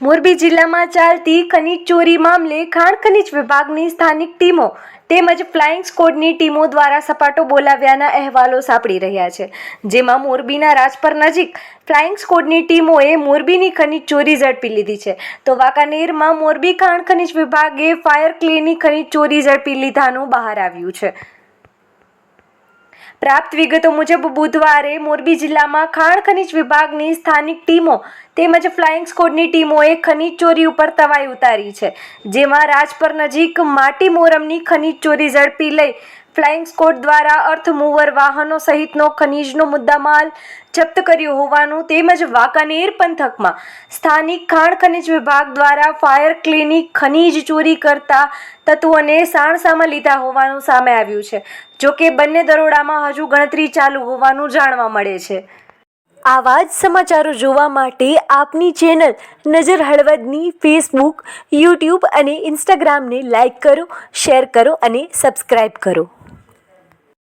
મોરબી જિલ્લામાં ચાલતી ખનીજ ચોરી મામલે ખાણ ખનીજ વિભાગની સ્થાનિક ટીમો તેમજ ફ્લાઇંગ સ્કોડની ટીમો દ્વારા સપાટો બોલાવ્યાના અહેવાલો સાંપડી રહ્યા છે. જેમાં મોરબીના રાજપર નજીક ફ્લાઇંગ સ્કોડની ટીમોએ મોરબીની ખનીજ ચોરી ઝડપી લીધી છે. તો વાંકાનેરમાં મોરબી ખાણ ખનીજ વિભાગે ફાયર ક્લેની ખનીજ ચોરી ઝડપી લીધાનું બહાર આવ્યું છે. પ્રાપ્ત વિગતો મુજબ બુધવારે મોરબી જિલ્લામાં ખાણ ખનીજ વિભાગની સ્થાનિક ટીમો તેમજ ફ્લાઇંગ સ્કોડની ટીમોએ ખનીજ ચોરી ઉપર તવાઈ ઉતારી છે, જેમાં રાજપર નજીક માટી મોરમની ખનીજ ચોરી ઝડપી લઈ ફ્લાઇંગ સ્કોડ દ્વારા અર્થ મૂવર વાહનો સહિતનો ખનીજનો મુદ્દામાલ જપ્ત કર્યો હોવાનું તેમજ વાંકાનેર પંથકમાં સ્થાનિક ખાણ ખનીજ વિભાગ દ્વારા ફાયર ક્લિનિક ખનીજ ચોરી કરતા તત્વોને સાણસામાં લીધા હોવાનું સામે આવ્યું છે જોકે બંને દરોડામાં હજુ ગણતરી ચાલુ હોવાનું જાણવા મળે છે. આવા જ સમાચારો જોવા માટે આપની ચેનલ નજર હળવદની ફેસબુક, યુટ્યુબ અને ઇન્સ્ટાગ્રામને લાઇક કરો, શેર કરો અને સબસ્ક્રાઇબ કરો.